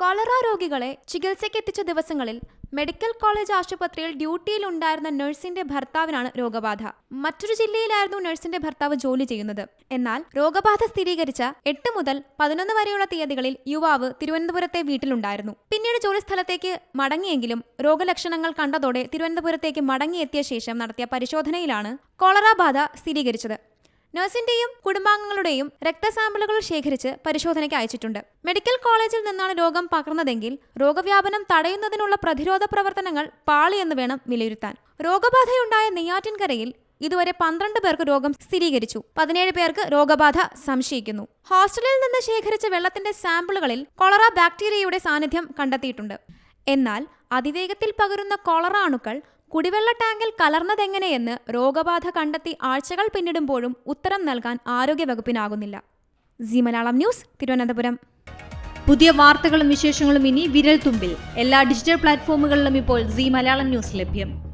Cholera രോഗികളെ ചികിത്സയ്ക്കെത്തിച്ച ദിവസങ്ങളിൽ medical college ആശുപത്രിയിൽ ഡ്യൂട്ടിയിൽ ഉണ്ടായിരുന്ന നഴ്സിന്റെ ഭർത്താവിനാണ് രോഗബാധ. മറ്റൊരു ജില്ലയിലായിരുന്നു നഴ്സിന്റെ ഭർത്താവ് ജോലി ചെയ്യുന്നത്. എന്നാൽ രോഗബാധ സ്ഥിരീകരിച്ച എട്ട് മുതൽ പതിനൊന്ന് വരെയുള്ള തീയതികളിൽ യുവാവ് തിരുവനന്തപുരത്തെ വീട്ടിലുണ്ടായിരുന്നു. പിന്നീട് ജോലിസ്ഥലത്തേക്ക് മടങ്ങിയെങ്കിലും രോഗലക്ഷണങ്ങൾ കണ്ടതോടെ തിരുവനന്തപുരത്തേക്ക് മടങ്ങിയെത്തിയ ശേഷം നടത്തിയ പരിശോധനയിലാണ് കോളറ ബാധ സ്ഥിരീകരിച്ചത്. നഴ്സിന്റെയും കുടുംബാംഗങ്ങളുടെയും രക്തസാമ്പിളുകൾ ശേഖരിച്ച് പരിശോധനയ്ക്ക് അയച്ചിട്ടുണ്ട്. മെഡിക്കൽ കോളേജിൽ നിന്നാണ് രോഗം പകർന്നതെങ്കിൽ രോഗവ്യാപനം തടയുന്നതിനുള്ള പ്രതിരോധ പ്രവർത്തനങ്ങൾ പാളിയെന്ന് വേണം വിലയിരുത്താൻ. രോഗബാധയുണ്ടായ നെയ്യാറ്റിൻകരയിൽ ഇതുവരെ പന്ത്രണ്ട് പേർക്ക് രോഗം സ്ഥിരീകരിച്ചു. പതിനേഴ് പേർക്ക് രോഗബാധ സംശയിക്കുന്നു. ഹോസ്റ്റലിൽ നിന്ന് ശേഖരിച്ച വെള്ളത്തിന്റെ സാമ്പിളുകളിൽ കൊളറ ബാക്ടീരിയയുടെ സാന്നിധ്യം കണ്ടെത്തിയിട്ടുണ്ട്. എന്നാൽ അതിവേഗത്തിൽ പകരുന്ന കൊളറ അണുക്കൾ കുടിവെള്ള ടാങ്കിൽ കലർന്നതെങ്ങനെയെന്ന് രോഗബാധ കണ്ടെത്തി ആഴ്ചകൾ പിന്നിടുമ്പോഴും ഉത്തരം നൽകാൻ ആരോഗ്യവകുപ്പിനാകുന്നില്ല. Zee Malayalam news Thiruvananthapuram. പുതിയ വാർത്തകളും വിശേഷങ്ങളും ഇനി വിരൽ തുമ്പിൽ എല്ലാ ഡിജിറ്റൽ പ്ലാറ്റ്ഫോമുകളിലും ഇപ്പോൾ സി മലയാളം ന്യൂസ് ലഭ്യം.